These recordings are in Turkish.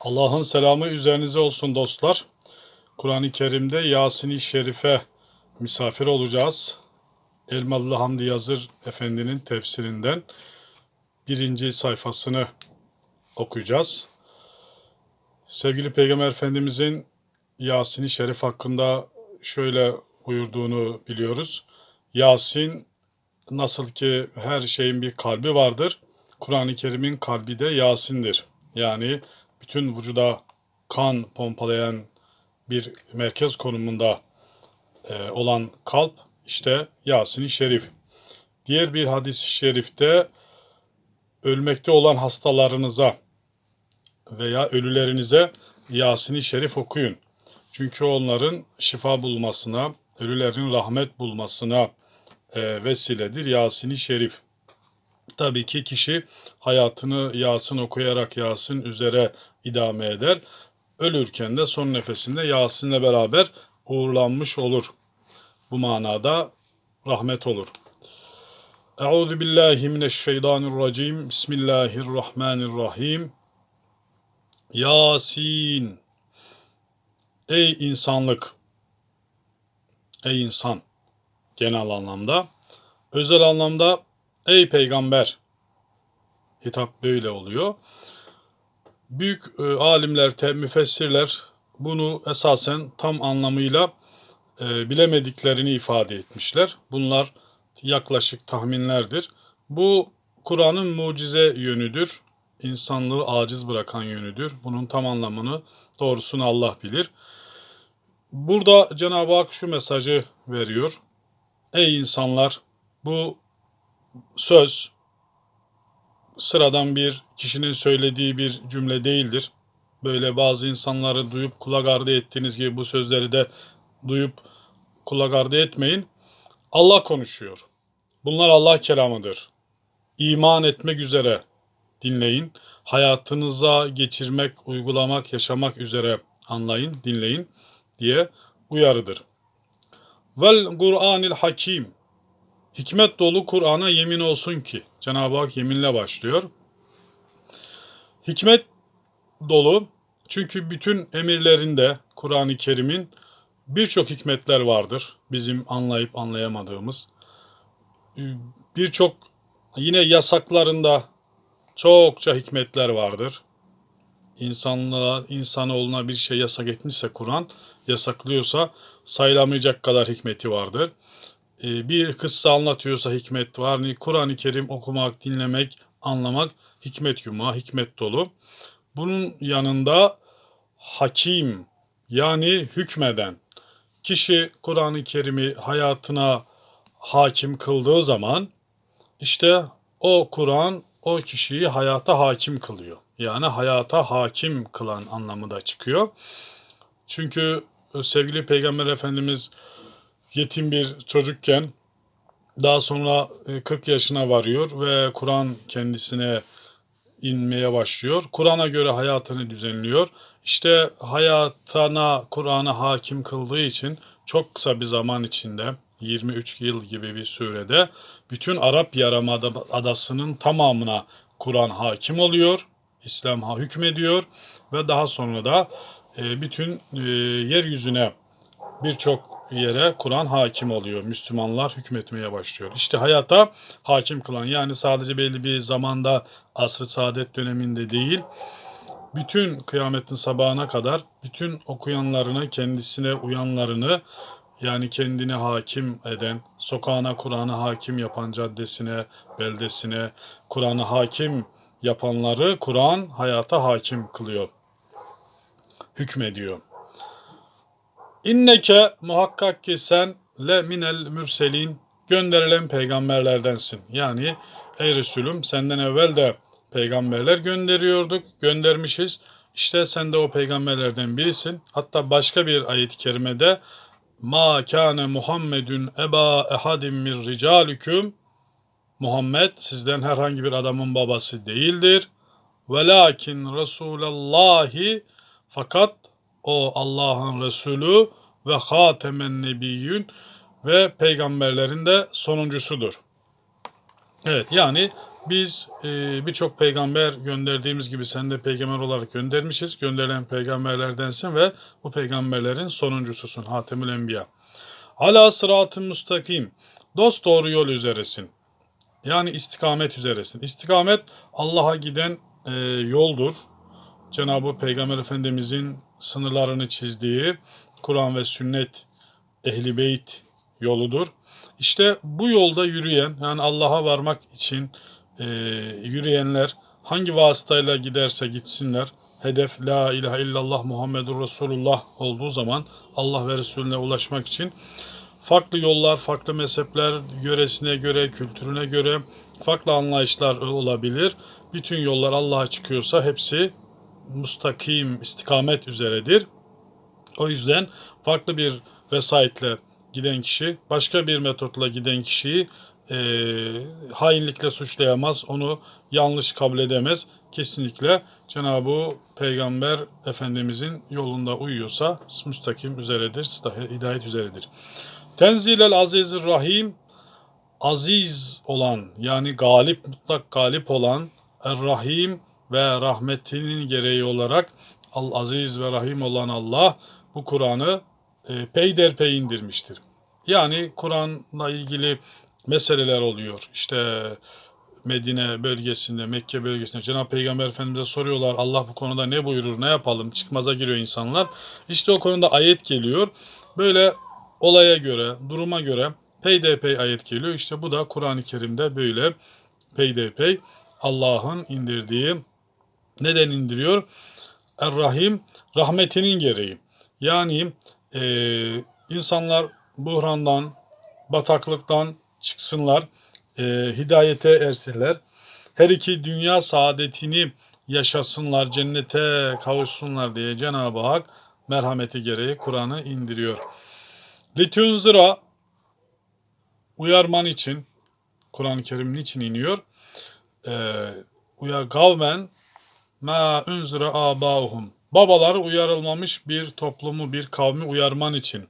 Allah'ın selamı üzerinize olsun dostlar. Kur'an-ı Kerim'de Yasin-i Şerife misafir olacağız. Elmalı Hamdi Yazır Efendi'nin tefsirinden birinci sayfasını okuyacağız. Sevgili Peygamber Efendimizin Yasin-i Şerif hakkında şöyle buyurduğunu biliyoruz. Yasin nasıl ki her şeyin bir kalbi vardır. Kur'an-ı Kerim'in kalbi de Yasin'dir. Yani bütün vücuda kan pompalayan bir merkez konumunda e, olan kalp işte Yasin-i Şerif. Diğer bir hadis-i şerifte ölmekte olan hastalarınıza veya ölülerinize Yasin-i Şerif okuyun. Çünkü onların şifa bulmasına, ölülerin rahmet bulmasına e, vesiledir Yasin-i Şerif. Tabii ki kişi hayatını Yasin okuyarak Yasin üzere idame eder. Ölürken de son nefesinde Yasin'le beraber uğurlanmış olur. Bu manada rahmet olur. Euzu billahi mineşşeytanirracim. Bismillahirrahmanirrahim. Yasin. Ey insanlık. Ey insan genel anlamda. Özel anlamda ey peygamber hitap böyle oluyor. Büyük e, alimler, te, müfessirler bunu esasen tam anlamıyla e, bilemediklerini ifade etmişler. Bunlar yaklaşık tahminlerdir. Bu Kur'an'ın mucize yönüdür. İnsanlığı aciz bırakan yönüdür. Bunun tam anlamını doğrusunu Allah bilir. Burada Cenab-ı Hak şu mesajı veriyor. Ey insanlar bu söz sıradan bir kişinin söylediği bir cümle değildir. Böyle bazı insanları duyup kulak ardı ettiğiniz gibi bu sözleri de duyup kulak ardı etmeyin. Allah konuşuyor. Bunlar Allah kelamıdır. İman etmek üzere dinleyin. Hayatınıza geçirmek, uygulamak, yaşamak üzere anlayın, dinleyin diye uyarıdır. Vel Kur'anil Hakim. Hikmet dolu Kur'an'a yemin olsun ki. Cenab-ı Hak yeminle başlıyor. Hikmet dolu çünkü bütün emirlerinde Kur'an-ı Kerim'in birçok hikmetler vardır. Bizim anlayıp anlayamadığımız. Birçok yine yasaklarında çokça hikmetler vardır. İnsanlığa, insanoğluna bir şey yasak etmişse Kur'an, yasaklıyorsa sayılamayacak kadar hikmeti vardır. Ee, bir kıssa anlatıyorsa hikmet var. Hani Kur'an-ı Kerim okumak, dinlemek, anlamak hikmet yumağı, hikmet dolu. Bunun yanında hakim yani hükmeden kişi Kur'an-ı Kerim'i hayatına hakim kıldığı zaman işte o Kur'an o kişiyi hayata hakim kılıyor. Yani hayata hakim kılan anlamı da çıkıyor. Çünkü sevgili Peygamber Efendimiz yetim bir çocukken daha sonra 40 yaşına varıyor ve Kur'an kendisine inmeye başlıyor. Kur'an'a göre hayatını düzenliyor. İşte hayatına Kur'an'a hakim kıldığı için çok kısa bir zaman içinde 23 yıl gibi bir sürede bütün Arap Yarımadası'nın tamamına Kur'an hakim oluyor. İslam hükmediyor ve daha sonra da bütün yeryüzüne birçok yere Kur'an hakim oluyor. Müslümanlar hükmetmeye başlıyor. İşte hayata hakim kılan yani sadece belli bir zamanda asr-ı saadet döneminde değil, bütün kıyametin sabahına kadar bütün okuyanlarını, kendisine uyanlarını yani kendine hakim eden, sokağına Kur'an'a hakim yapan caddesine, beldesine Kur'an'ı hakim yapanları Kur'an hayata hakim kılıyor. Hükmediyor. İnneke muhakkak ki sen le minel mürselin gönderilen peygamberlerdensin. Yani ey Resulüm senden evvel de peygamberler gönderiyorduk, göndermişiz. İşte sen de o peygamberlerden birisin. Hatta başka bir ayet-i kerimede Ma kâne Muhammedun eba ehadim min ricalikum Muhammed sizden herhangi bir adamın babası değildir. Velakin Resulallahi fakat o Allah'ın Resulü ve hatemen nebiyyün ve peygamberlerin de sonuncusudur. Evet yani Biz e, birçok peygamber gönderdiğimiz gibi sen de peygamber olarak göndermişiz. Gönderilen peygamberlerdensin ve bu peygamberlerin sonuncususun. Hatemül Enbiya. Ala sıratı müstakim. Dost doğru yol üzeresin. Yani istikamet üzeresin. İstikamet Allah'a giden e, yoldur. Cenab-ı Peygamber Efendimizin sınırlarını çizdiği Kur'an ve sünnet ehli beyt yoludur. İşte bu yolda yürüyen yani Allah'a varmak için e, yürüyenler hangi vasıtayla giderse gitsinler hedef la ilahe illallah Muhammedur Resulullah olduğu zaman Allah ve Resulüne ulaşmak için farklı yollar, farklı mezhepler yöresine göre, kültürüne göre farklı anlayışlar olabilir. Bütün yollar Allah'a çıkıyorsa hepsi mustakim, istikamet üzeredir. O yüzden farklı bir vesayetle giden kişi başka bir metotla giden kişiyi e, hainlikle suçlayamaz, onu yanlış kabul edemez. Kesinlikle Cenab-ı Peygamber Efendimizin yolunda uyuyorsa müstakim üzeredir, hidayet üzeredir. Tenzilel Azizir Rahim aziz olan yani galip mutlak galip olan Er-Rahim ve rahmetinin gereği olarak Al Aziz ve Rahim olan Allah bu Kur'an'ı e, peyderpey indirmiştir. Yani Kur'an'la ilgili meseleler oluyor. İşte Medine bölgesinde, Mekke bölgesinde Cenab-ı Peygamber Efendimiz'e soruyorlar Allah bu konuda ne buyurur, ne yapalım? Çıkmaza giriyor insanlar. İşte o konuda ayet geliyor. Böyle olaya göre, duruma göre peyderpey ayet geliyor. İşte bu da Kur'an-ı Kerim'de böyle peyderpey Allah'ın indirdiği neden indiriyor? Er-Rahim rahmetinin gereği. Yani e, insanlar buhrandan, bataklıktan çıksınlar, e, hidayete ersinler. Her iki dünya saadetini yaşasınlar, cennete kavuşsunlar diye Cenab-ı Hak merhameti gereği Kur'an'ı indiriyor. Litunzira uyarman için Kur'an-ı Kerim niçin iniyor? Ee, uya kavmen ma unzira abauhum. Babaları uyarılmamış bir toplumu, bir kavmi uyarman için.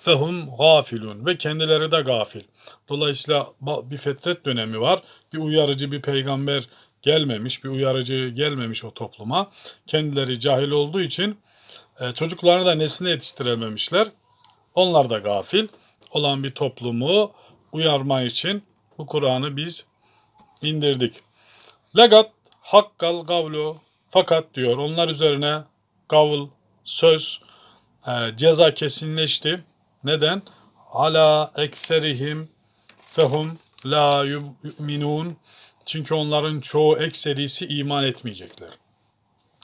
Fehum gafilun ve kendileri de gafil. Dolayısıyla bir fetret dönemi var. Bir uyarıcı, bir peygamber gelmemiş, bir uyarıcı gelmemiş o topluma. Kendileri cahil olduğu için e, çocuklarını da nesline yetiştirememişler. Onlar da gafil olan bir toplumu uyarma için bu Kur'an'ı biz indirdik. Legat hakkal gavlu fakat diyor onlar üzerine gavul söz e, ceza kesinleşti. Neden? Ala ekserihim fehum la yu'minun. Çünkü onların çoğu ekserisi iman etmeyecekler.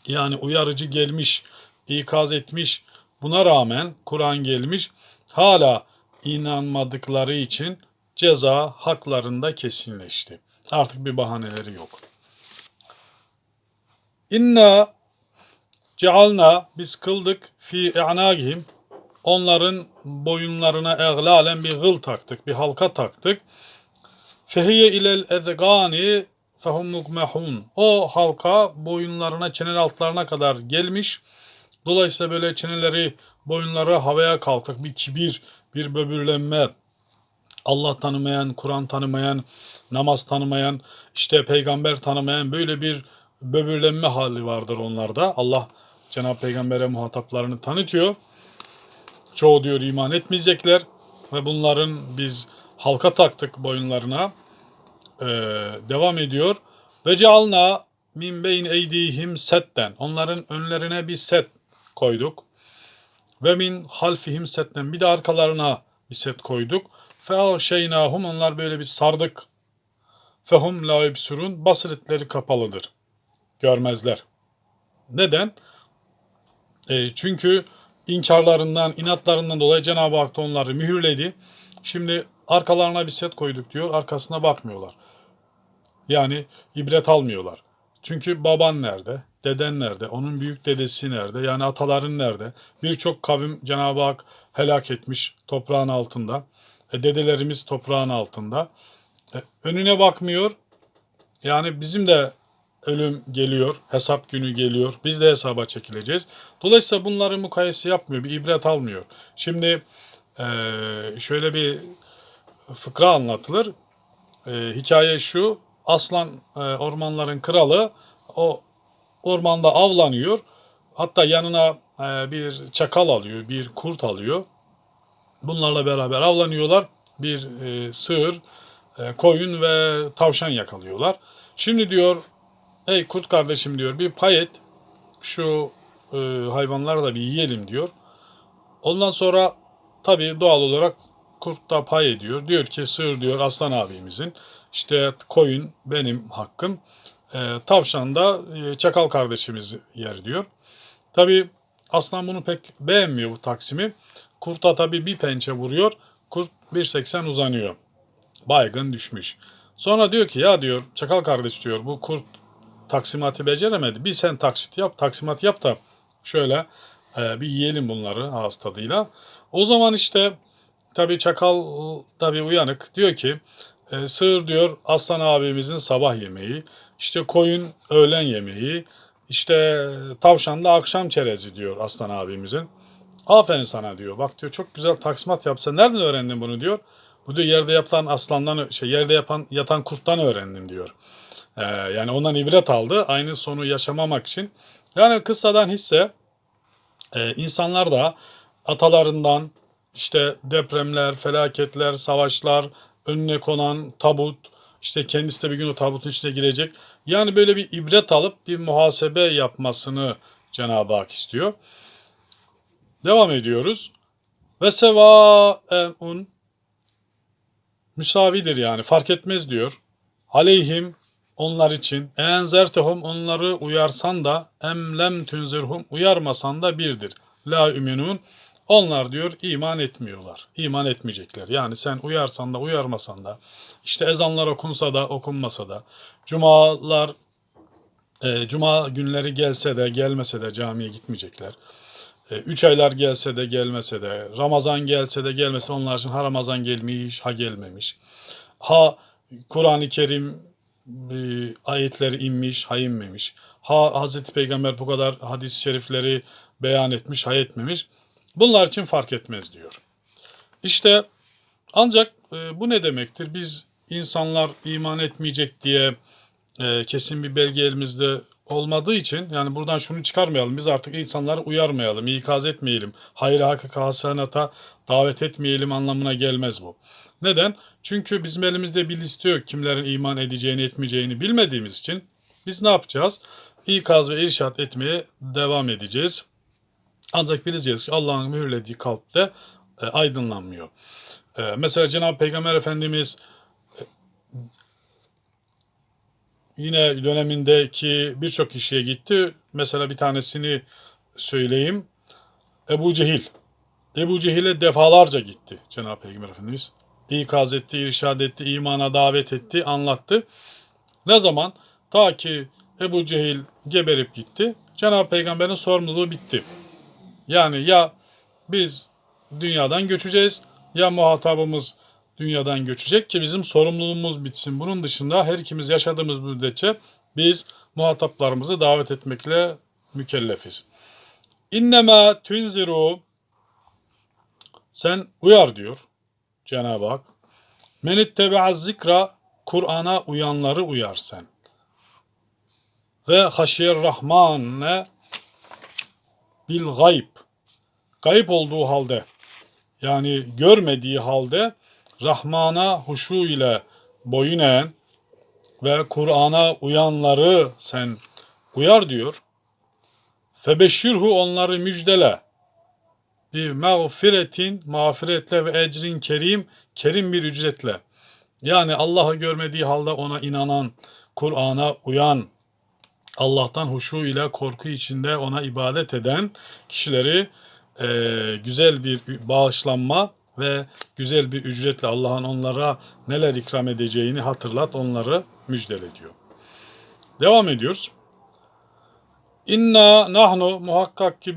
Yani uyarıcı gelmiş, ikaz etmiş. Buna rağmen Kur'an gelmiş. Hala inanmadıkları için ceza haklarında kesinleşti. Artık bir bahaneleri yok. İnna cealna biz kıldık fi i'nagihim onların boyunlarına eglalen bir gıl taktık, bir halka taktık. Fehiye ilel ezgani fehum mukmehun. O halka boyunlarına, çenel altlarına kadar gelmiş. Dolayısıyla böyle çeneleri, boyunları havaya kalkık. Bir kibir, bir böbürlenme. Allah tanımayan, Kur'an tanımayan, namaz tanımayan, işte peygamber tanımayan böyle bir böbürlenme hali vardır onlarda. Allah Cenab-ı Peygamber'e muhataplarını tanıtıyor. Çoğu diyor iman etmeyecekler ve bunların biz halka taktık boyunlarına. Ee, devam ediyor. Ve cealna min beyn eydihim setten. Onların önlerine bir set koyduk. Ve min halfihim setten. Bir de arkalarına bir set koyduk. Fe şeynahum onlar böyle bir sardık. Fehum la yubsurun basiretleri kapalıdır. Görmezler. Neden? E, çünkü inkarlarından, inatlarından dolayı Cenab-ı Hak da onları mühürledi. Şimdi arkalarına bir set koyduk diyor, arkasına bakmıyorlar. Yani ibret almıyorlar. Çünkü baban nerede? Deden nerede? Onun büyük dedesi nerede? Yani ataların nerede? Birçok kavim Cenab-ı Hak helak etmiş toprağın altında. E, dedelerimiz toprağın altında. E, önüne bakmıyor. Yani bizim de ölüm geliyor, hesap günü geliyor. Biz de hesaba çekileceğiz. Dolayısıyla bunları mukayese yapmıyor, bir ibret almıyor. Şimdi e, şöyle bir fıkra anlatılır. E, hikaye şu, aslan e, ormanların kralı o ormanda avlanıyor. Hatta yanına bir çakal alıyor, bir kurt alıyor. Bunlarla beraber avlanıyorlar. Bir sığır, koyun ve tavşan yakalıyorlar. Şimdi diyor, ey kurt kardeşim diyor bir pay et. Şu e, hayvanları da bir yiyelim diyor. Ondan sonra tabii doğal olarak kurt da pay ediyor. Diyor ki sığır diyor aslan abimizin. İşte koyun benim hakkım. E, tavşan da e, çakal kardeşimiz yer diyor. Tabii aslan bunu pek beğenmiyor bu taksimi. Kurta tabii bir pençe vuruyor. Kurt 1.80 uzanıyor. Baygın düşmüş. Sonra diyor ki ya diyor çakal kardeş diyor bu kurt taksimatı beceremedi. Bir sen taksit yap, taksimat yap da şöyle e, bir yiyelim bunları ağız tadıyla. O zaman işte tabii çakal tabii uyanık diyor ki e, sığır diyor aslan abimizin sabah yemeği, işte koyun öğlen yemeği, işte tavşan da akşam çerezi diyor aslan abimizin. Aferin sana diyor. Bak diyor çok güzel taksimat yapsa nereden öğrendin bunu diyor. Bu diyor yerde yapılan aslandan şey yerde yapan yatan kurttan öğrendim diyor. Ee, yani ondan ibret aldı. Aynı sonu yaşamamak için. Yani kıssadan hisse e, insanlar da atalarından işte depremler, felaketler, savaşlar, önüne konan tabut, işte kendisi de bir gün o tabutun içine girecek. Yani böyle bir ibret alıp bir muhasebe yapmasını Cenab-ı Hak istiyor. Devam ediyoruz. Ve seva un müsavidir yani fark etmez diyor. Aleyhim onlar için enzertehum onları uyarsan da emlem tünzirhum uyarmasan da birdir. La üminun onlar diyor iman etmiyorlar. İman etmeyecekler. Yani sen uyarsan da uyarmasan da işte ezanlar okunsa da okunmasa da cumalar e, cuma günleri gelse de gelmese de camiye gitmeyecekler. E, üç aylar gelse de gelmese de, Ramazan gelse de gelmese onlar için ha Ramazan gelmiş, ha gelmemiş. Ha Kur'an-ı Kerim e, ayetleri inmiş, ha inmemiş. Ha Hazreti Peygamber bu kadar hadis-i şerifleri beyan etmiş, ha etmemiş. Bunlar için fark etmez diyor. İşte ancak e, bu ne demektir? Biz insanlar iman etmeyecek diye kesin bir belge elimizde olmadığı için yani buradan şunu çıkarmayalım. Biz artık insanları uyarmayalım, ikaz etmeyelim. Hayır hakika hasenata davet etmeyelim anlamına gelmez bu. Neden? Çünkü bizim elimizde bir liste yok. Kimlerin iman edeceğini etmeyeceğini bilmediğimiz için biz ne yapacağız? İkaz ve irşat etmeye devam edeceğiz. Ancak bileceğiz ki Allah'ın mühürlediği kalpte e, aydınlanmıyor. E, mesela Cenab-ı Peygamber Efendimiz yine dönemindeki birçok kişiye gitti. Mesela bir tanesini söyleyeyim. Ebu Cehil. Ebu Cehil'e defalarca gitti Cenab-ı Peygamber Efendimiz. İkaz etti, irşad etti, imana davet etti, anlattı. Ne zaman? Ta ki Ebu Cehil geberip gitti. Cenab-ı Peygamber'in sorumluluğu bitti. Yani ya biz dünyadan göçeceğiz ya muhatabımız dünyadan göçecek ki bizim sorumluluğumuz bitsin. Bunun dışında her ikimiz yaşadığımız müddetçe biz muhataplarımızı davet etmekle mükellefiz. İnnemâ tünziru sen uyar diyor Cenab-ı Hak. Menittebe'az zikra Kur'an'a uyanları uyar sen. Ve haşiyer rahmane bil gayb. Gayb olduğu halde yani görmediği halde Rahman'a huşu ile boyun eğen ve Kur'an'a uyanları sen uyar diyor. Febeşşirhu onları müjdele. Bir mağfiretin, mağfiretle ve ecrin kerim, kerim bir ücretle. Yani Allah'ı görmediği halde ona inanan, Kur'an'a uyan, Allah'tan huşu ile korku içinde ona ibadet eden kişileri e, güzel bir bağışlanma ve güzel bir ücretle Allah'ın onlara neler ikram edeceğini hatırlat, onları müjdele diyor. Devam ediyoruz. İnna nahnu muhakkak ki